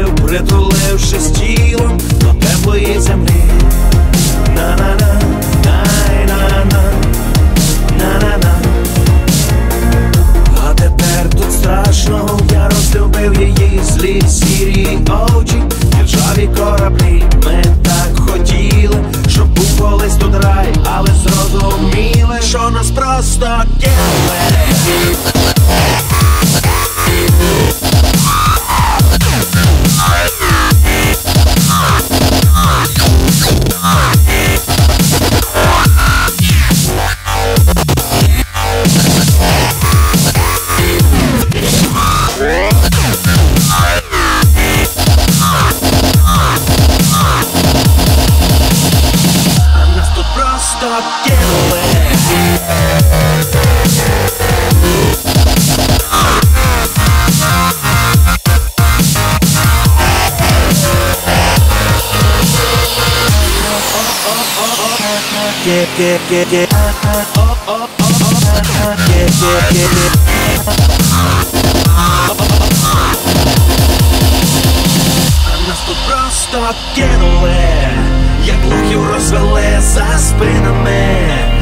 зробив, притулившись тілом до теплої землі. На-на-на, най-на-на, на-на-на. А тепер тут страшно, я розлюбив її злі сірі очі, державі кораблі. Ми так хотіли, щоб був колись тут рай, але зрозуміли, що нас просто кіли. Get. Нас тут просто кинули, як лохів розвели за спинами.